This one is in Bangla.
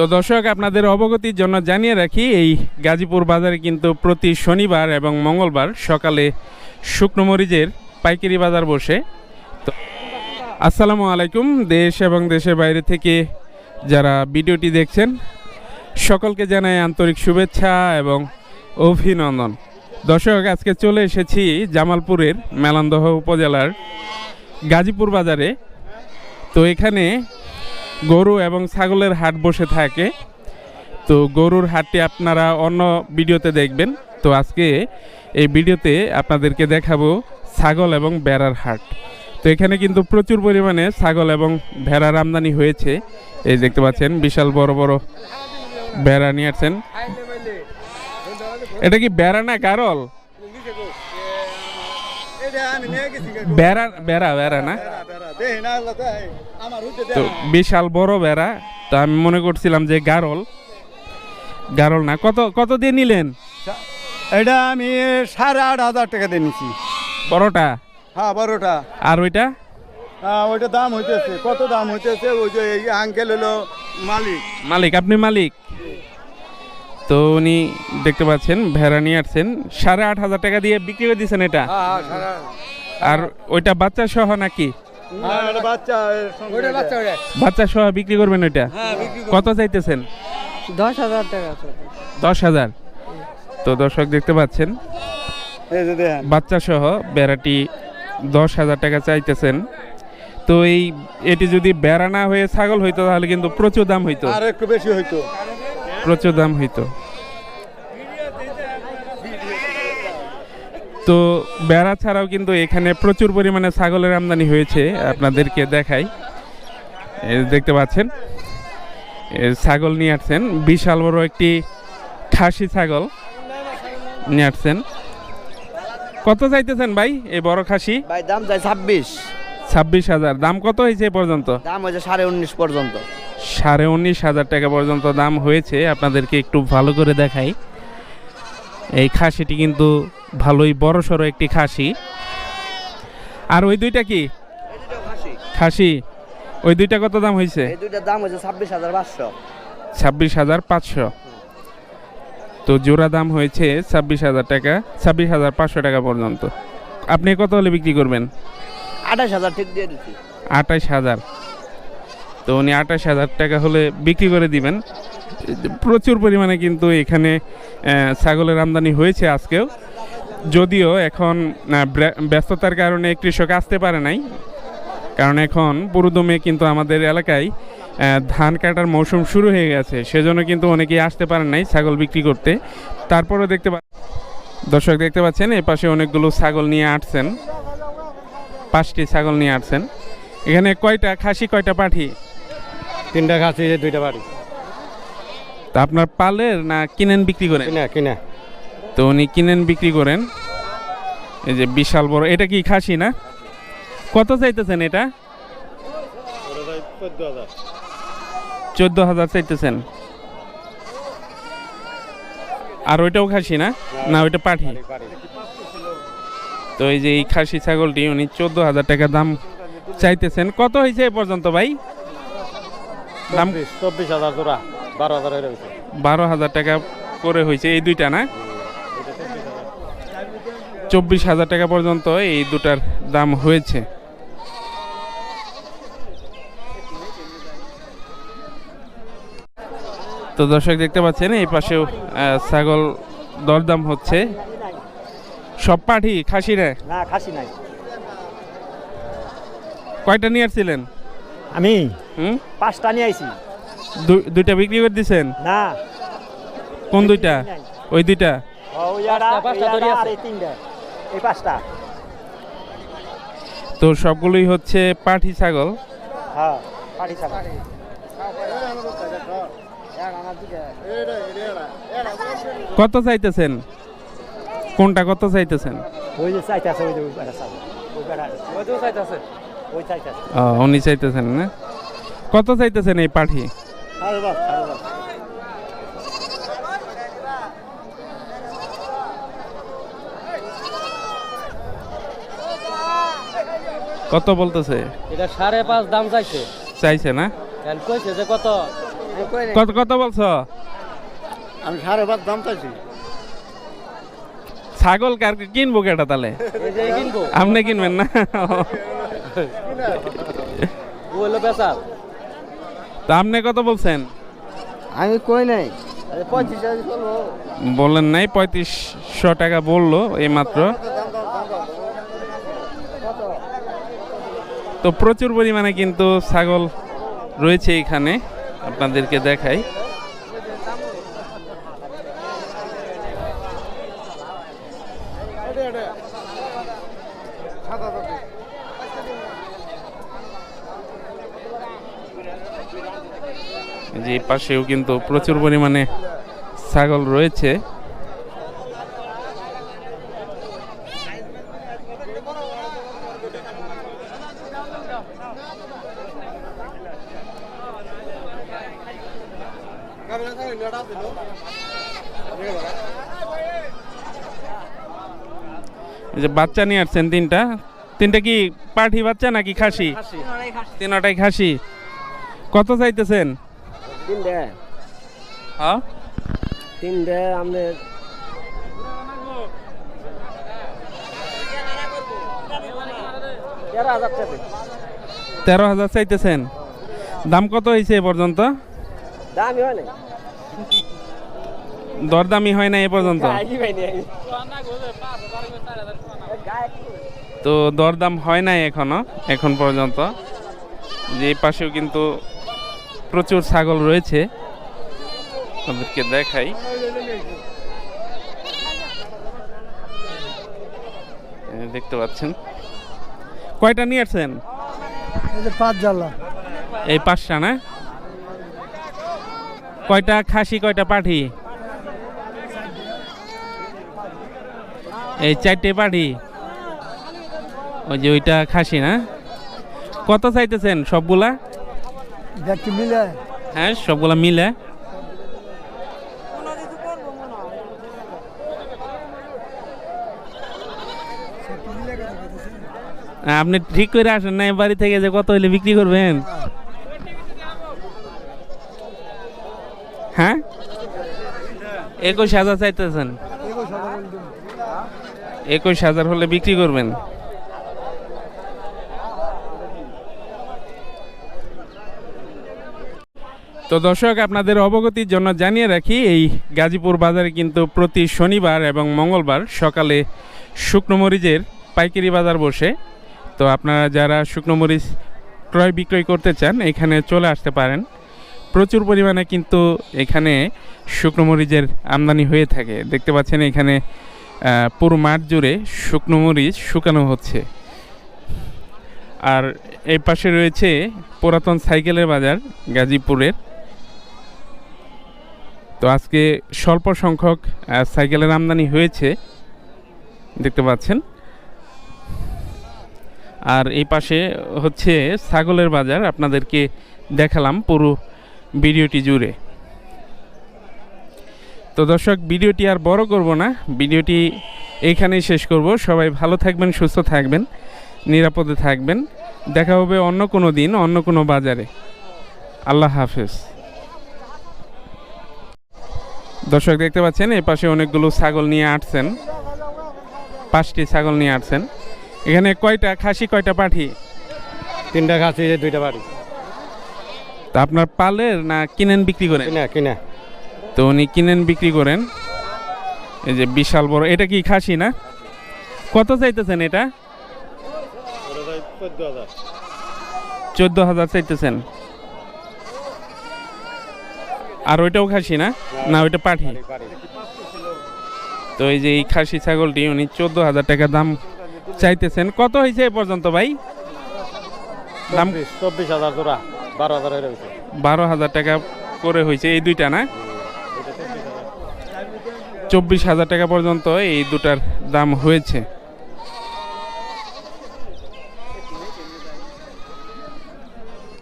তো দর্শক, আপনাদের অবগতির জন্য জানিয়ে রাখি, এই গাজীপুর বাজারে কিন্তু প্রতি শনিবার এবং মঙ্গলবার সকালে শুকনো মরিচের পাইকারি বাজার বসে। তো আসসালামু আলাইকুম, দেশ এবং দেশের বাইরে থেকে যারা ভিডিওটি দেখছেন, সকলকে জানাই আন্তরিক শুভেচ্ছা এবং অভিনন্দন। দর্শক, আজকে চলে এসেছি জামালপুরের মেলান্দহ উপজেলার গাজীপুর বাজারে। তো এখানে গরু এবং ছাগলের হাট বসে থাকে। তো গরুর হাটটি আপনারা অন্য ভিডিওতে দেখবেন। তো আজকে এই ভিডিওতে আপনাদেরকে দেখাবো ছাগল এবং বেড়ার হাট। তো এখানে কিন্তু প্রচুর পরিমাণে ছাগল এবং ভেড়ার আমদানি হয়েছে। এই দেখতে পাচ্ছেন, বিশাল বড় বড় বেড়া নিয়ে আসছেন। এটা কি বেড়া না গারল? বেড়া বেড়া বেড়া না? তো বিশাল বড় বেড়া। তো আমি মনে করছিলাম যে গারল। গারল না কত কত দিয়ে নিলেন? এটা আমি সাড়ে আট হাজার টাকা দিয়ে নিছি। বড়টা? হ্যাঁ বারোটা আর ওইটা? হ্যাঁ ওইটা দাম হইতেছে। কত দাম হইতেছে? ওই যে এই আঙ্কেল হলো মালিক। মালিক আপনি মালিক? তো উনি দেখতে পাচ্ছেন ভেড়া নিয়ে আসছেন। সাড়ে আট হাজার টাকা দিয়ে বিক্রি করে দিয়েছেন এটা। আর ওইটা বাচ্চা সহ নাকি? হ্যাঁ, বাচ্চা সহ বিক্রি করবেন ওইটা? কত চাইতেছেন? দশ হাজার টাকা দশ হাজার। তো দর্শক দেখতে পাচ্ছেন বাচ্চা সহ বেড়াটি দশ হাজার টাকা চাইতেছেন। তো এই এটি যদি বেড়া না হয়ে ছাগল হইতো তাহলে কিন্তু প্রচুর দাম হইতো। আর একটু বেশি হইতো। প্রচুর দাম হইতো। তো বেড়া ছাড়াও কিন্তু এখানে প্রচুর পরিমাণে ছাগলের আমদানি হয়েছে আপনাদেরকে দেখাই। দেখতে পাচ্ছেন ছাগল নিয়ে আসছেন। বিশাল বড় একটি খাসি ছাগল নিয়ে আসছেন। কত চাইতেছেন ভাই এই বড় খাসি? ভাই দাম চাই ছাব্বিশ। ছাব্বিশ হাজার। দাম কত হয়েছে এ পর্যন্ত? দাম হয়েছে সাড়ে উনিশ পর্যন্ত। সাড়ে উনিশ হাজার টাকা পর্যন্ত দাম হয়েছে। আপনাদেরকে একটু ভালো করে দেখাই। এই খাসিটি কিন্তু ভালোই বড় সড়ো একটি খাসি। আর ওই দুইটা কি? খাসি। ওই দুইটা কত দাম হয়েছে দাম হয়েছে ছাব্বিশ হাজার পাঁচশো। ছাব্বিশ হাজার পাঁচশো। তো জোড়া দাম হয়েছে ছাব্বিশ হাজার টাকা ছাব্বিশ হাজার পাঁচশো টাকা পর্যন্ত। আপনি কত হলে বিক্রি করবেন? আঠাশ হাজার ঠিক দিয়ে দিচ্ছি। আঠাশ হাজার। তো উনি আঠাশ হাজার টাকা হলে বিক্রি করে দিবেন। প্রচুর পরিমাণে কিন্তু এখানে ছাগলের আমদানি হয়েছে আজকেও। যদিও এখন ব্যস্ততার কারণে কৃষক আসতে পারে নাই। কারণ এখন পুরোদমে কিন্তু আমাদের এলাকায় ধান কাটার মৌসুম শুরু হয়ে গেছে। সেজন্য কিন্তু অনেকেই আসতে পারেন নাই ছাগল বিক্রি করতে। তারপরেও দেখতে পা, দর্শক দেখতে পাচ্ছেন এই পাশে অনেকগুলো ছাগল নিয়ে আসছেন। পাঁচটি ছাগল নিয়ে আসছেন। এখানে কয়টা, খাসি কয়টা পাঠি? তিনটা খাসি দুইটা বাড়ি। তা আপনার পালের না কিনেন বিক্রি করেন? কিনা কিনা। তো উনি কিনেন বিক্রি করেন। এই যে বিশাল বড় এটা কি খাসি না? কত চাইতেছেন এটা? চোদ্দ হাজার চাইতেছেন। আর ওইটাও খাসি না? না ওইটা পাঠি। তো এই যে এই খাসি ছাগলটি উনি চোদ্দ হাজার টাকা দাম চাইতেছেন। কত হয়েছে এ পর্যন্ত ভাই? দাম? চব্বিশ হাজার জোড়া বারো হাজার বারো হাজার টাকা করে হয়েছে এই দুইটা না? চব্বিশ হাজার টাকা পর্যন্ত এই দুটার দাম হয়েছে। তো দর্শক দেখতে পাচ্ছেন এই পাশেও ছাগল দরদাম হচ্ছে। সব পাঠি খাসি না? খাসি নাই। কয়টা নিয়ে আসছিলেন আমি হুম? পাঁচটা নিয়ে আইছি। দুইটা বিক্রি করে দিছেন? না। কোন দুইটা? ওই দুইটা? এই তিনটা। এই পাঁচটা। তো সবগুলোই হচ্ছে পাঠি ছাগল? হ্যাঁ পাটি ছাগল। কত চাইতেছেন? কোনটা কত চাইতেছেন? ওই যে চাইতেছে ওই যে ওই বেড়া ছাগল। ওই বেড়া ওই যে চাইতেছে? উনি চাইতেছেন না? কত চাইতেছেন এই পাঠি? কত বলতেছে? এটা সাড়ে পাঁচ দাম চাইছে। চাইছে না? কইছে যে কত? কত কত বলছো? আমি সাড়ে পাঁচ দাম চাইছি। ছাগল কার কিনবো কেটা তাহলে? আপনি কিনবেন না? ও হলো বেচা তা আপনি কত বলছেন? আমি কই নাই। বললেন নাই পঁয়ত্রিশশো টাকা বলল এই মাত্র তো প্রচুর পরিমাণে কিন্তু ছাগল রয়েছে এখানে আপনাদেরকে দেখাই। যে পাশেও কিন্তু প্রচুর পরিমাণে ছাগল রয়েছে। যে বাচ্চা নিয়ে আসছেন তিনটা। তিনটা কি পাঠি বাচ্চা নাকি খাসি। তিনটাই খাসি। কত চাইতেছেন? তিনটে। হ্যাঁ? তিনটে আমাদের তেরো হাজার চাইতেছেন। দাম কত হয়েছে এ পর্যন্ত? দামই হয় না দরদামি হয় না এ পর্যন্ত? তো দরদাম হয় নাই এখনও এখন পর্যন্ত। যে পাশেও কিন্তু প্রচুর ছাগল রয়েছে। আপনাদেরকে দেখাই। দেখতে পাচ্ছেন? কয়টা নিয়ে আসছেন? পাঁচ জ্বালা এই পাঁচটা না? কয়টা খাসি কয়টা পাঠি? এই চারটে পাঠি। ওই যে ওইটা খাসি না? কত চাইতেছেন সবগুলা? দেখতে মিলে। হ্যাঁ সবগুলা মিলে। আপনি ঠিক করে আসেন না বাড়ি থেকে যে কত হইলে বিক্রি করবেন? হ্যাঁ? একুশ হাজার চাইতেছেন। একুশ হাজার হলে বিক্রি করবেন। তো দর্শক, আপনাদের অবগতির জন্য জানিয়ে রাখি, এই গাজীপুর বাজারে কিন্তু প্রতি শনিবার এবং মঙ্গলবার সকালে শুকনো মরিচের পাইকারি বাজার বসে। তো আপনারা যারা শুকনো মরিচ ক্রয় বিক্রয় করতে চান, এখানে চলে আসতে পারেন। প্রচুর পরিমাণে কিন্তু এখানে শুকনো মরিচের আমদানি হয়ে থাকে। দেখতে পাচ্ছেন এখানে পুরো মাঠ জুড়ে শুকনো মরিচ শুকানো হচ্ছে। আর এই পাশে রয়েছে পুরাতন সাইকেলের বাজার গাজীপুরের। তো আজকে স্বল্প সংখ্যক সাইকেলের আমদানি হয়েছে, দেখতে পাচ্ছেন। আর এই পাশে হচ্ছে ছাগলের বাজার, আপনাদেরকে দেখালাম পুরো ভিডিওটি জুড়ে। তো দর্শক, ভিডিওটি আর বড় করব না, ভিডিওটি এখানেই শেষ করব। সবাই ভালো থাকবেন, সুস্থ থাকবেন, নিরাপদে থাকবেন। দেখা হবে অন্য কোনো দিন, অন্য কোনো বাজারে। আল্লাহ হাফেজ। দর্শক দেখতে পাচ্ছেন এই পাশে অনেকগুলো ছাগল নিয়ে আসছেন। পাঁচটি ছাগল নিয়ে আসছেন। এখানে কয়টা খাসি কয়টা পাঠি? তিনটা খাসি দুইটা বাড়ি তা আপনার পালের না কিনেন বিক্রি করেন? কিনা কিনা। তো উনি কিনেন বিক্রি করেন। এই যে বিশাল বড় এটা কি খাসি না? কত চাইতেছেন এটা? চোদ্দ হাজার চাইতেছেন। আর ওইটাও খাসি না? না ওইটা পাঠি। তো এই যে এই খাসি ছাগলটি উনি চোদ্দ হাজার টাকা দাম চাইতেছেন। কত হয়েছে এ পর্যন্ত ভাই? দাম? চব্বিশ হাজার জোড়া বারো হাজার বারো হাজার টাকা করে হয়েছে এই দুইটা না? চব্বিশ হাজার টাকা পর্যন্ত এই দুটার দাম হয়েছে।